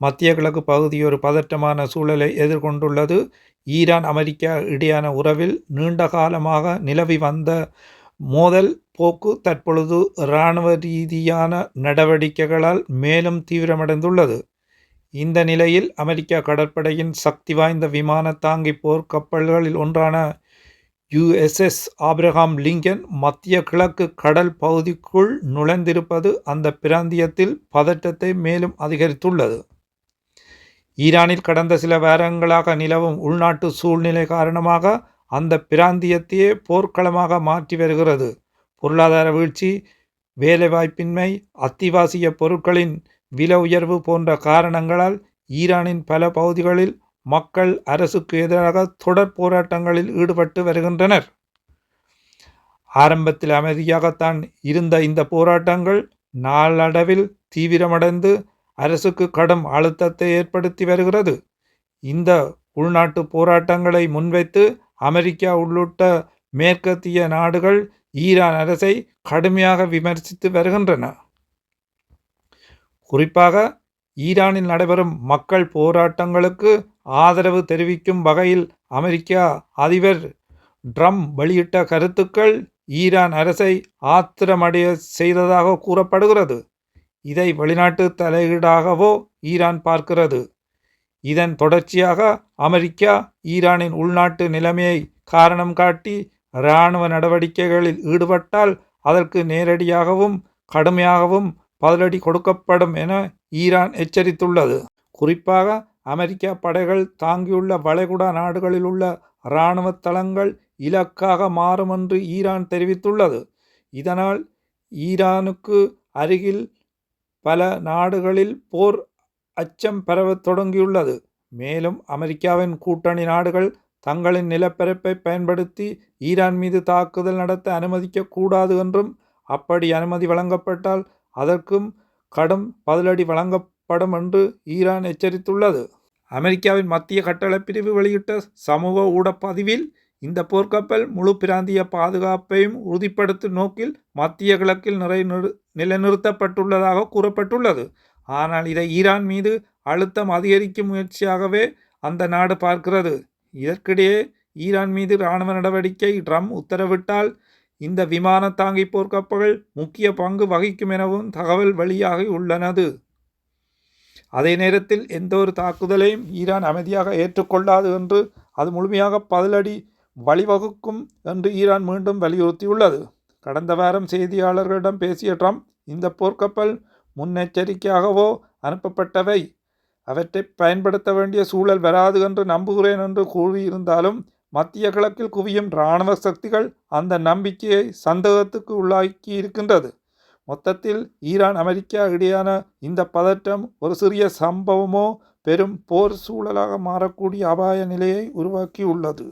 மத்திய கிழக்கு பகுதி ஒரு பதற்றமான சூழலை எதிர்கொண்டுள்ளது. ஈரான் அமெரிக்கா இடையான உறவில் நீண்ட காலமாக நிலவி வந்த மோதல் போக்கு தற்பொழுது இராணுவ ரீதியான நடவடிக்கைகளால் மேலும் தீவிரமடைந்துள்ளது. இந்த நிலையில் அமெரிக்க கடற்படையின் சக்தி வாய்ந்த விமான தாங்கி போர் கப்பல்களில் ஒன்றான யுஎஸ்எஸ் ஆப்ரஹாம் லிங்கன் மத்திய கிழக்கு கடல் பகுதிக்குள் நுழைந்திருப்பது அந்த பிராந்தியத்தில் பதற்றத்தை மேலும் அதிகரித்துள்ளது. ஈரானில் கடந்த சில வாரங்களாக நிலவும் உள்நாட்டு சூழ்நிலை காரணமாக அந்த பிராந்தியத்தையே போர்க்களமாக மாற்றி வருகிறது. பொருளாதார வீழ்ச்சி வேலைவாய்ப்பின்மை அத்திவாசிய பொருட்களின் விலை உயர்வு போன்ற காரணங்களால் ஈரானின் பல பகுதிகளில் மக்கள் அரசுக்கு எதிராக தொடர் போராட்டங்களில் ஈடுபட்டு வருகின்றனர். ஆரம்பத்தில் அமைதியாகத்தான் இருந்த இந்த போராட்டங்கள் நாளடைவில் தீவிரமடைந்து அரசுக்கு கடும் அழுத்தத்தை ஏற்படுத்தி வருகிறது. இந்த உள்நாட்டு போராட்டங்களை முன்வைத்து அமெரிக்கா உள்ளிட்ட மேற்கத்திய நாடுகள் ஈரான் அரசை கடுமையாக விமர்சித்து வருகின்றன. குறிப்பாக ஈரானில் நடைபெறும் மக்கள் போராட்டங்களுக்கு ஆதரவு தெரிவிக்கும் வகையில் அமெரிக்கா அதிபர் ட்ரம் வெளியிட்ட கருத்துக்கள் ஈரான் அரசை ஆத்திரமடைய செய்ததாக கூறப்படுகிறது. இதை வெளிநாட்டு தலையீடாகவோ ஈரான் பார்க்கிறது. இதன் தொடர்ச்சியாக அமெரிக்கா ஈரானின் உள்நாட்டு நிலைமையை காரணம் காட்டி இராணுவ நடவடிக்கைகளில் ஈடுபட்டால் அதற்கு நேரடியாகவும் கடுமையாகவும் பதிலடி கொடுக்கப்படும் என ஈரான் எச்சரித்துள்ளது. குறிப்பாக அமெரிக்க படைகள் தாங்கியுள்ள வளைகுடா நாடுகளில் உள்ள இராணுவ தளங்கள் இலக்காக மாறும் என்று ஈரான் தெரிவித்துள்ளது. இதனால் ஈரானுக்கு அருகில் பல நாடுகளில் போர் அச்சம் பரவத் தொடங்கியுள்ளது. மேலும் அமெரிக்காவின் கூட்டணி நாடுகள் தங்களின் நிலப்பரப்பை பயன்படுத்தி ஈரான் மீது தாக்குதல் நடத்த அனுமதிக்கக்கூடாது என்றும் அப்படி அனுமதி வழங்கப்பட்டால் அதற்கும் கடும் பதிலடி வழங்கப்படும் என்று ஈரான் எச்சரித்துள்ளது. அமெரிக்காவின் மத்திய கட்டளை பிரிவு வெளியிட்ட சமூக ஊடப்பதிவில் இந்த போர்க்கப்பல் முழு பிராந்திய பாதுகாப்பையும் உறுதிப்படுத்தும் நோக்கில் மத்திய கிழக்கில் நிறை நிலைநிறுத்தப்பட்டுள்ளதாக கூறப்பட்டுள்ளது. ஆனால் இதை ஈரான் மீது அழுத்தம் அதிகரிக்கும் முயற்சியாகவே அந்த நாடு பார்க்கிறது. இதற்கிடையே ஈரான் மீது இராணுவ நடவடிக்கை ட்ரம் உத்தரவிட்டால் இந்த விமான தாங்கி போர்க்கப்பல்கள் முக்கிய பங்கு வகிக்கும் எனவும் தகவல் வெளியாகி உள்ளனது. அதே நேரத்தில் எந்த ஒரு தாக்குதலையும் ஈரான் அமைதியாக ஏற்றுக்கொள்ளாது என்று அது முழுமையாக பதிலடி வழிவகுக்கும் என்று ஈரான் மீண்டும் வலியுறுத்தியுள்ளது. கடந்த வாரம் செய்தியாளர்களிடம் பேசிய ட்ரம்ப் இந்த போர்க்கப்பல் முன்னெச்சரிக்கையாகவோ அனுப்பப்பட்டவை. அவற்றை பயன்படுத்த வேண்டிய சூழல் வராது என்று நம்புகிறேன் என்று கூறியிருந்தாலும் மத்திய கிழக்கில் குவியும் இராணுவ சக்திகள் அந்த நம்பிக்கையை சந்தேகத்துக்கு உள்ளாக்கி இருக்கின்றது. மொத்தத்தில் ஈரான் அமெரிக்கா இடையான இந்த பதற்றம் ஒரு சிறிய சம்பவமோ பெரும் போர் சூழலாக மாறக்கூடிய அபாய நிலையை உருவாக்கியுள்ளது.